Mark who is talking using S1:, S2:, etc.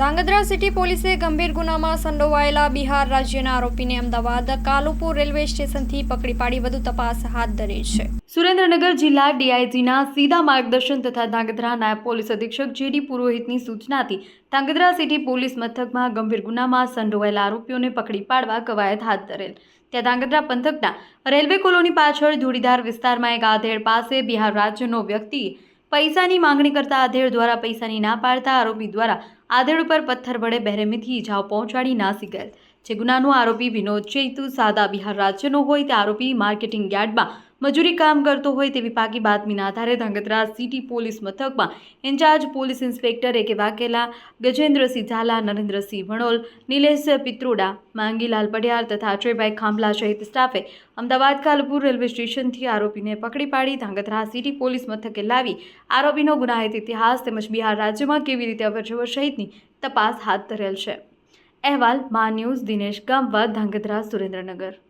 S1: Dhrangadhra city પોલીસે ગંભીર ગુનામાં સંડોવાયેલા બિહાર રાજ્યના આરોપીને અમદાવાદ કાલુપુર રેલવે સ્ટેશનથી પકડી પાડી વધુ તપાસ હાથ ધરી છે. સુરેન્દ્રનગર જિલ્લા ડીઆઈજીના સીધા માર્ગદર્શન તથા ધાંગધ્રા નાયબ પોલીસ અધિક્ષક જેડી પુરોહિતની સૂચનાથી ધાંગધ્રા સિટી પોલીસ મથકમાં ગંભીર ગુનામાં સંડોવાયેલા આરોપીઓને પકડી પાડવા કવાયત હાથ ધરેલ. ત્યાં ધાંગધ્રા પંથકના રેલવે કોલોની પાછળ ધૂળીધાર વિસ્તારમાં એક આધેડ પાસે બિહાર રાજ્યનો વ્યક્તિ પૈસાની માંગણી કરતા આધેડ દ્વારા પૈસાની ના પાડતા આરોપી દ્વારા આધેડ ઉપર પથ્થર વડે બેરહેમીથી ઇજાઓ પહોંચાડી નાસી ગયેલ. જે ગુનાનો આરોપી વિનોદ ચૈતુ, સાદા બિહાર રાજ્યનો હોય તે આરોપી માર્કેટિંગ યાર્ડમાં મજૂરી કામ કરતો હોય તેવી પાકી બાતમીના આધારે ધાંગધ્રા સિટી પોલીસ મથકમાં ઇન્ચાર્જ પોલીસ ઇન્સ્પેક્ટરે કે વાકેલા ગજેન્દ્રસિંહ ઝાલા, નરેન્દ્રસિંહ ભણોલ નિલેશ પિત્રોડા, માંગીલાલ પઢિયાર તથા અજયભાઈ ખાંભલા સહિત સ્ટાફે અમદાવાદ કાલપુર રેલવે સ્ટેશનથી આરોપીને પકડી પાડી ધાંગધ્રા સિટી પોલીસ મથકે લાવી આરોપીનો ગુનાહિત ઇતિહાસ તેમજ બિહાર રાજ્યમાં કેવી રીતે અવરજવર સહિતની તપાસ હાથ ધરેલ છે. અહેવાલ, મા ન્યૂઝ, દિનેશ ગામવા ધાંગધ્રા સુરેન્દ્રનગર.